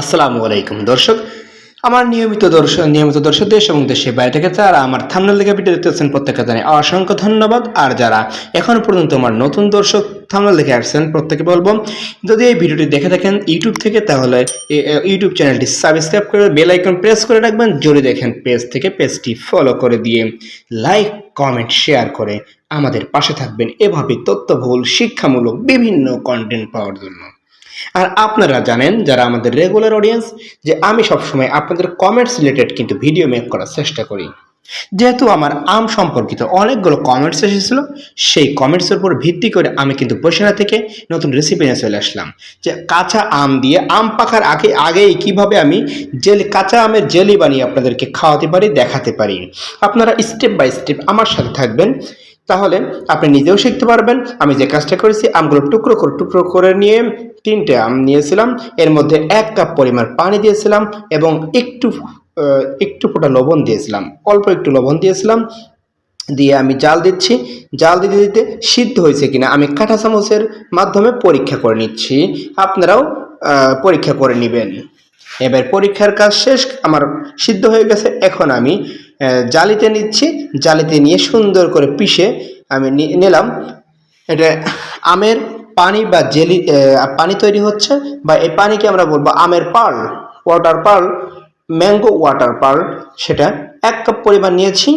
আসসালামু আলাইকুম। দর্শক, আমার নিয়মিত দর্শক নিয়মিত দর্শক দেশ এবং দেশে বাইরে থেকে যারা আমার থামনেল দেখে ভিডিও দেখতেছেন প্রত্যেককে জানাই অসংখ্য ধন্যবাদ। আর যারা এখনও পর্যন্ত আমার নতুন দর্শক থামনেল দেখে আসছেন প্রত্যেকে বলব, যদি এই ভিডিওটি দেখে থাকেন ইউটিউব থেকে, তাহলে ইউটিউব চ্যানেলটি সাবস্ক্রাইব করে বেল আইকন প্রেস করে রাখবেন। যদি দেখেন পেজ থেকে পেজটি ফলো করে দিয়ে লাইক, কমেন্ট, শেয়ার করে আমাদের পাশে থাকবেন। এভাবে তথ্যবহুল, শিক্ষামূলক, বিভিন্ন কন্টেন্ট পাওয়ার জন্য। আর আপনারা জানেন, যারা আমাদের রেগুলার অডিয়েন্স যে আমি সবসময় আপনাদের কমেন্টস রিলেটেড কিন্তু ভিডিও মেক করার চেষ্টা করি। যেহেতু আমার আম সম্পর্কিত অনেকগুলো কমেন্টস এসেছিল, সেই কমেন্টসের উপর ভিত্তি করে আমি কিন্তু বসিনা থেকে নতুন রেসিপি নিয়ে চলে আসলাম। যে কাঁচা আম দিয়ে আম পাকার আগে, আগেই কীভাবে আমি জেলি, কাঁচা আমের জেলি বানিয়ে আপনাদেরকে খাওয়াতে পারি, দেখাতে পারি। আপনারা স্টেপ বাই স্টেপ আমার সাথে থাকবেন। তাহলে আপনি নিজেও শিখতে পারবেন। আমি যে কাজটা করেছি, আমগুলো টুকরো করে টুকরো করে নিয়ে তিনটে আম নিয়েছিলাম। এর মধ্যে এক কাপ পরিমাণ পানি দিয়েছিলাম এবং একটু একটু ফোঁটা লবণ দিয়েছিলাম। অল্প একটু লবণ দিয়েছিলাম। দিয়ে আমি জাল দিচ্ছি। জাল দিতে দিতে সিদ্ধ হয়েছে কিনা আমি কাঁটা চামচের মাধ্যমে পরীক্ষা করে নিচ্ছি। আপনারাও পরীক্ষা করে নেবেন। এবার পরীক্ষার কাজ শেষ, আমার সিদ্ধ হয়ে গেছে। এখন আমি জালিতে নিচ্ছি, জালিতে নিয়ে সুন্দর করে পিষে আমি নিলাম। এটা আমের পানি বা জেলি পানি তৈরি হচ্ছে বা এই পানিকে আমরা বলব আমের pearl, water pearl, mango water pearl. সেটা এক কাপ পরিমাণ নিয়েছি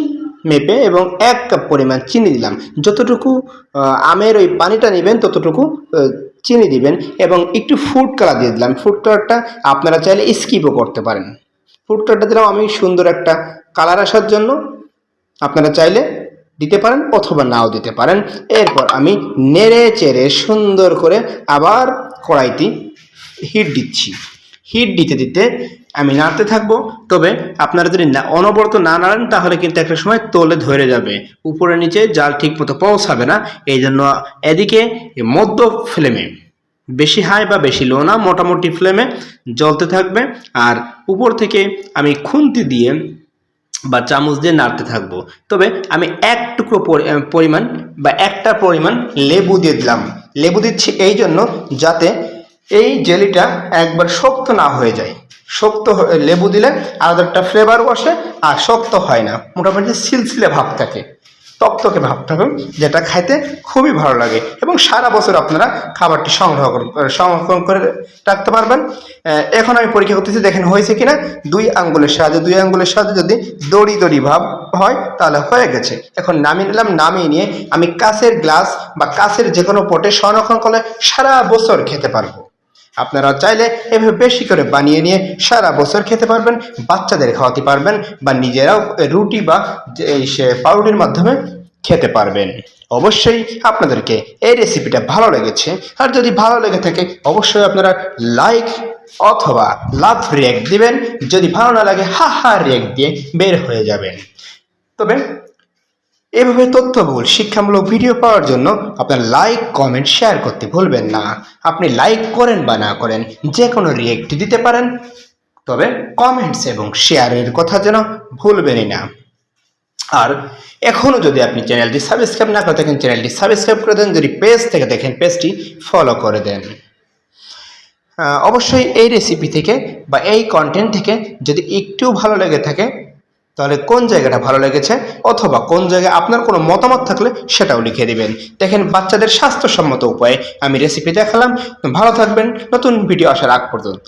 মেপে এবং এক কাপ পরিমাণ চিনি দিলাম। যতটুকু আমের ওই পানিটা নেবেন, ততটুকু চিনি দিবেন এবং একটু ফুড কালার দিয়ে দিলাম। ফুড কালারটা আপনারা চাইলে স্কিপও করতে পারেন। ফুড কালারটা দিলাম আমি সুন্দর একটা কালার আসার জন্য আপনারা চাইলে দিতে পারেন অথবা নাও দিতে পারেন। এরপর আমি নেড়ে চেড়ে সুন্দর করে আবার কড়াইটি হিট দিচ্ছি। হিট দিতে দিতে আমি নাড়তে থাকব। তবে আপনারা যদি অনবরত না নাড়েন, তাহলে কিন্তু একটা সময় তোলে ধরে যাবে। উপরে নিচে জাল ঠিক মতো পৌঁছাবে না। এই জন্য এদিকে মধ্য ফ্লেমে বেশি হাই বা বেশি লো না, মোটামুটি ফ্লেমে জ্বলতে থাকবে। আর উপর থেকে আমি খুন্তি দিয়ে বা চামচ দিয়ে নাড়তে থাকব। তবে আমি এক টুকরো পরি- পরিমাণ বা একটা পরিমাণ লেবু দিয়ে দিলাম। লেবু দিচ্ছি এই জন্য যাতে এই জেলিটা একবার শক্ত না হয়ে যায়। শক্ত লেবু দিলে আলাদা একটা ফ্লেভার বসে আর শক্ত হয় না। মোটামুটি সিলসিলে ভাব থাকে। তক্তকে ভাব থাকে যেটা খাইতে খুবই ভালো লাগে। এবং সারা বছর আপনারা খাবারটি সংগ্রহ সংরক্ষণ করে রাখতে পারবেন। এখন আমি পরীক্ষা করতেছি, দেখেন হয়েছে কিনা? দুই আঙ্গুলের সাহায্যে, দুই আঙ্গুলের সাহায্যে যদি দড়ি দড়ি ভাব হয়, তাহলে হয়ে গেছে। এখন নামিয়ে নিলাম, নামিয়ে নিয়ে আমি কাঁচের গ্লাস বা কাঁচের যে কোনো পটে সংরক্ষণ করলে সারা বছর খেতে পারব। আপনারা চাইলে এভাবে বেশি করে বানিয়ে নিয়ে সারা বছর খেতে পারবেন, বাচ্চাদের খাওয়াতে পারবেন বা নিজেরাও রুটি বা সে পাউরুটির মাধ্যমে খেতে পারবেন। অবশ্যই আপনাদেরকে এই রেসিপিটা ভালো লেগেছে। আর যদি ভালো লেগে থাকে, অবশ্যই আপনারা লাইক অথবা লাভ রিয়াক্ট দিবেন। যদি ভালো না লাগে, হা হা রিয়াক্ট দিয়ে বের হয়ে যাবেন। তবে এভাবে তথ্যবহুল, শিক্ষামূলক ভিডিও পাওয়ার জন্য আপনার লাইক কমেন্ট শেয়ার করতে ভুলবেন না। আপনি লাইক করেন বা না করেন যে কোনো রিয়েক্ট দিতে পারেন। তবে কমেন্টস এবং শেয়ারের কথা যেন ভুলবেনই না। আর এখনও যদি আপনি চ্যানেলটি সাবস্ক্রাইব না করে থাকেন চ্যানেলটি সাবস্ক্রাইব করে দেন। যদি পেজ থেকে দেখেন পেজটি ফলো করে দেন। অবশ্যই এই রেসিপি থেকে বা এই কন্টেন্ট থেকে যদি একটু ভালো লেগে থাকে তাহলে কোন জায়গাটা ভালো লেগেছে অথবা কোন জায়গায় আপনার কোনো মতামত থাকলে সেটাও লিখে দিবেন। দেখেন বাচ্চাদের স্বাস্থ্যসম্মত উপায়ে আমি রেসিপি দেখালাম। ভালো থাকবেন। নতুন ভিডিও আসার আগ পর্যন্ত।